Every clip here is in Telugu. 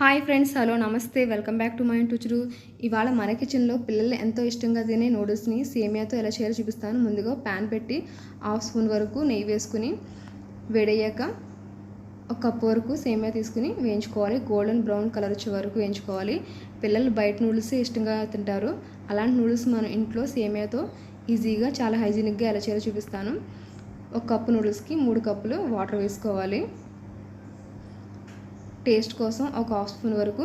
హాయ్ ఫ్రెండ్స్ హలో నమస్తే వెల్కమ్ బ్యాక్ టు మై టుచురు ఇవాళ మన కిచెన్లో పిల్లలు ఎంతో ఇష్టంగా తినే నూడిల్స్ని సేమియాతో ఎలా చేయాలో చూపిస్తాను. ముందుగా ప్యాన్ పెట్టి హాఫ్ స్పూన్ వరకు నెయ్యి వేసుకుని వేడయ్యాక ఒక కప్పు వరకు సేమియా తీసుకుని వేయించుకోవాలి. గోల్డెన్ బ్రౌన్ కలర్ వచ్చే వరకు వేయించుకోవాలి. పిల్లలు బయట నూడిల్స్ ఇష్టంగా తింటారు. అలాంటి నూడిల్స్ మనం ఇంట్లో సేమియాతో ఈజీగా చాలా హైజీనిక్గా ఎలా చేయాలో చూపిస్తాను. ఒక కప్పు నూడిల్స్కి మూడు కప్పులు వాటర్ వేసుకోవాలి. టేస్ట్ కోసం ఒక హాఫ్ స్పూన్ వరకు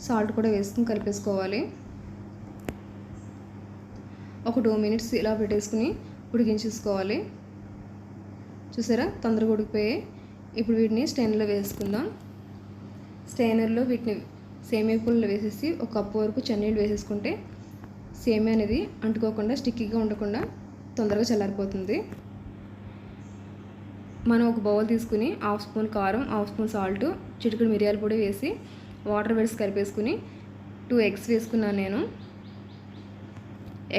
సాల్ట్ కూడా వేసుకుని కలిపేసుకోవాలి. ఒక టూ మినిట్స్ ఇలా పెట్టేసుకుని ఉడికించేసుకోవాలి. చూసారా? తొందరగా ఉడికిపోయి ఇప్పుడు వీటిని స్టెయినర్లో వేసుకుందాం. స్టెయినర్లో వీటిని సేమియా పుల్లలు వేసేసి ఒక కప్పు వరకు చెన్నీళ్ళు వేసేసుకుంటే సేమియా అనేది అంటుకోకుండా స్టిక్కీగా ఉండకుండా తొందరగా చల్లారిపోతుంది. మనం ఒక బౌల్ తీసుకుని హాఫ్ స్పూన్ కారం హాఫ్ స్పూన్ సాల్ట్ చిటికడు మిరియాల పొడి వేసి వాటర్ వేసి కలిపేసుకుని టూ ఎగ్స్ వేసుకున్నాను నేను.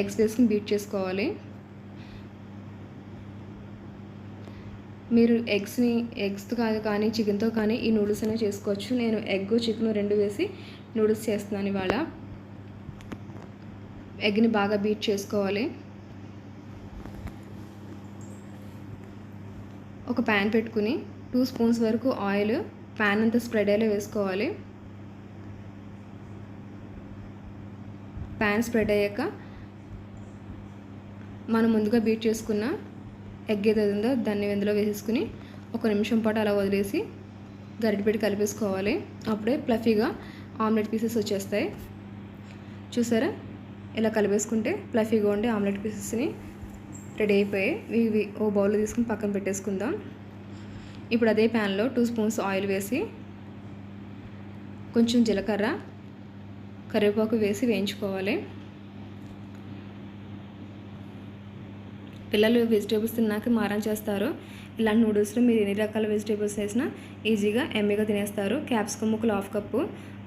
ఎగ్స్ వేసుకుని బీట్ చేసుకోవాలి. మీరు ఎగ్స్ని ఎగ్స్తో కాదు కానీ చికెన్తో కానీ ఈ నూడిల్స్ అనేవి చేసుకోవచ్చు. నేను ఎగ్ చికెన్ రెండు వేసి నూడిల్స్ చేస్తున్నాను ఇవాళ. ఎగ్ని బాగా బీట్ చేసుకోవాలి. ఒక ప్యాన్ పెట్టుకుని టూ స్పూన్స్ వరకు ఆయిల్ ప్యాన్ అంతా స్ప్రెడ్ అయ్యేలా వేసుకోవాలి. ప్యాన్ స్ప్రెడ్ అయ్యాక మనం ముందుగా బీట్ చేసుకున్న ఎగ్ ఏదో ఉందో దాన్ని ఇందులో వేసేసుకుని ఒక నిమిషం పాటు అలా వదిలేసి గరిటె పెట్టి కలిపేసుకోవాలి. అప్పుడే ప్లఫీగా ఆమ్లెట్ పీసెస్ వచ్చేస్తాయి. చూసారా? ఇలా కలిపేసుకుంటే ప్లఫీగా ఉండే ఆమ్లెట్ పీసెస్ని రెడీ అయిపోయి ఇవి ఓ బౌల్లో తీసుకుని పక్కన పెట్టేసుకుందాం. ఇప్పుడు అదే ప్యాన్లో టూ స్పూన్స్ ఆయిల్ వేసి కొంచెం జీలకర్ర కరివేపాకు వేసి వేయించుకోవాలి. పిల్లలు వెజిటేబుల్స్ తిన్నాక మారం చేస్తారు. ఇలాంటి నూడిల్స్లో మీరు ఎన్ని రకాల వెజిటేబుల్స్ వేసినా ఈజీగా ఎమ్మీగా తినేస్తారు. క్యాప్సికమ్ ముక్కలు హాఫ్ కప్పు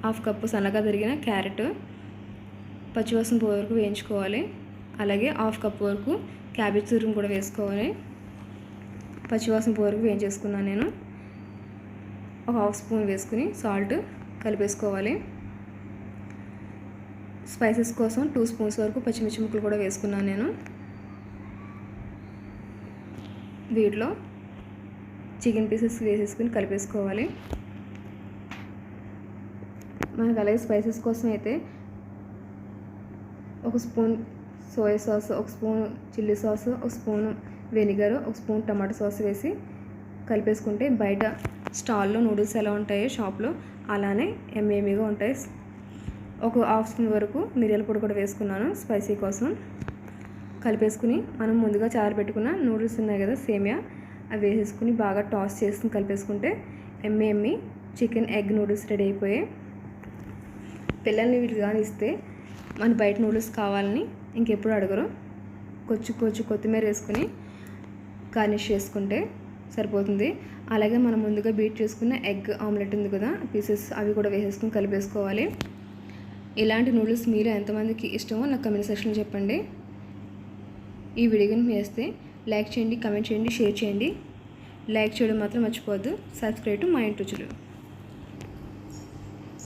హాఫ్ కప్పు సన్నగా తిరిగిన క్యారెట్ పచ్చివాసన పోయే వరకు వేయించుకోవాలి. అలాగే హాఫ్ కప్ వరకు క్యాబేజ్ తురుము కూడా వేసుకోవాలి. పచ్చివాసన వరకు వేయించేసుకున్నాను నేను. ఒక హాఫ్ స్పూన్ వేసుకుని సాల్ట్ కలిపేసుకోవాలి. స్పైసెస్ కోసం టూ స్పూన్స్ వరకు పచ్చిమిర్చి ముక్కలు కూడా వేసుకున్నాను నేను. వీటిలో చికెన్ పీసెస్ వేసేసుకుని కలిపేసుకోవాలి. మనకు అలాగే స్పైసెస్ కోసం అయితే ఒక స్పూన్ సోయా సాస్ ఒక స్పూన్ చిల్లీ సాస్ ఒక స్పూన్ వెనిగర్ ఒక స్పూన్ టమాటో సాస్ వేసి కలిపేసుకుంటే బయట స్టాల్లో నూడిల్స్ ఎలా ఉంటాయో షాప్లో అలానే ఎమ్మేమిగా ఉంటాయి. ఒక హాఫ్ స్పూన్ వరకు మిరియాల పొడి కూడా వేసుకున్నాను స్పైసీ కోసం. కలిపేసుకుని మనం ముందుగా చారు పెట్టుకున్న నూడిల్స్ ఉన్నాయి కదా సేమియా అవి వేసేసుకుని బాగా టాస్ చేసుకుని కలిపేసుకుంటే ఎమ్మి ఎమ్మి చికెన్ ఎగ్ నూడిల్స్ రెడీ అయిపోయాయి. పిల్లల్ని వీటికి కానీ ఇస్తే మన బయట నూడిల్స్ కావాలని ఇంకెప్పుడు అడగరు. కొచ్చు కొంచెం కొత్తిమీర వేసుకుని గార్నిష్ చేసుకుంటే సరిపోతుంది. అలాగే మనం ముందుగా బీట్ చేసుకున్న ఎగ్ ఆమ్లెట్ ఉంది కదా పీసెస్ అవి కూడా వేసేసుకుని కలిపేసుకోవాలి. ఇలాంటి నూడిల్స్ మీరు ఎంతమందికి ఇష్టమో నాకు కమెంట్ సెక్షన్లో చెప్పండి. ఈ వీడియోని వేస్తే లైక్ చేయండి కమెంట్ చేయండి షేర్ చేయండి. లైక్ చేయడం మాత్రం మర్చిపోవద్దు. సబ్స్క్రైబ్ టు మా ఇంటి రుచులు